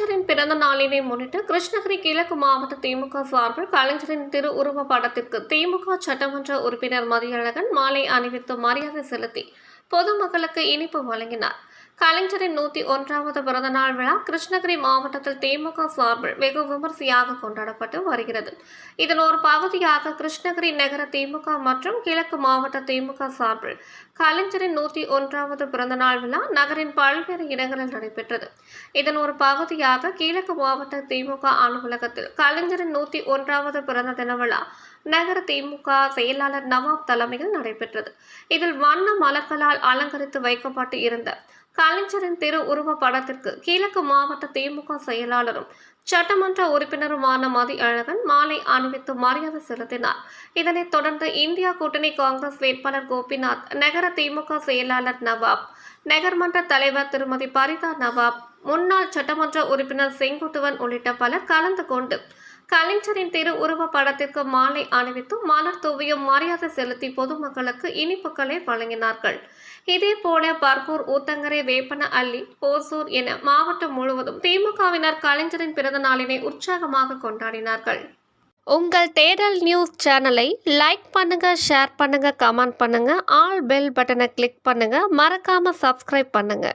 கலைஞரின் பிறந்த நாளினை முன்னிட்டு கிருஷ்ணகிரி கிழக்கு மாவட்ட திமுக சார்பில் கலைஞரின் திரு உருவ படத்திற்கு திமுக சட்டமன்ற உறுப்பினர் மதியழகன் மாலை அணிவித்து மரியாதை செலுத்தி பொதுமக்களுக்கு இனிப்பு வழங்கினார். கலைஞரின் நூத்தி ஒன்றாவது பிறந்தநாள் விழா கிருஷ்ணகிரி மாவட்டத்தில் திமுக சார்பில் வெகு விமர்சையாக கொண்டாடப்பட்டு வருகிறது. இதன் ஒரு பகுதியாக கிருஷ்ணகிரி நகர திமுக மற்றும் கிழக்கு மாவட்ட திமுக சார்பில் கலைஞரின் நூத்தி ஒன்றாவது பிறந்தநாள் விழா நகரின் பல்வேறு இடங்களில் நடைபெற்றது. இதன் ஒரு பகுதியாக கிழக்கு மாவட்ட திமுக அலுவலகத்தில் கலைஞரின் நூத்தி ஒன்றாவது பிறந்த தின விழா நகர திமுக செயலாளர் நவாப் தலைமையில் நடைபெற்றது. இதில் வண்ண மலர்களால் அலங்கரித்து வைக்கப்பட்டு இருந்த கலைஞரின் திரு உருவ படத்திற்கு கிழக்கு மாவட்ட திமுக செயலாளரும் சட்டமன்ற உறுப்பினருமான மதி அழகன் மாலை அணிவித்து மரியாதை செலுத்தினார். இதனைத் தொடர்ந்து இந்தியா கூட்டணி காங்கிரஸ் வேட்பாளர் கோபிநாத் நகர திமுக செயலாளர் நவாப் நகர்மன்ற தலைவர் திருமதி பரிதா நவாப் முன்னாள் சட்டமன்ற உறுப்பினர் செங்குட்டுவன் உள்ளிட்ட பலர் கலந்து கொண்டு கலைஞரின் திரு உருவ படத்திற்கு மாலை அணிவித்து மலர் தூவியும் மரியாதை செலுத்தி பொதுமக்களுக்கு இனிப்புகளை வழங்கினார்கள். இதே போல பர்கூர் ஊத்தங்கரை வேப்பன அள்ளி ஓசூர் என மாவட்டம் முழுவதும் திமுகவினர் கலைஞரின் பிறந்த நாளினை உற்சாகமாக கொண்டாடினார்கள். உங்கள் தேடல் நியூஸ் சேனலை லைக் பண்ணுங்க ஷேர் பண்ணுங்க கமெண்ட் பண்ணுங்க ஆல் பெல் பட்டனை கிளிக் பண்ணுங்க மறக்காம சப்ஸ்கிரைப் பண்ணுங்க.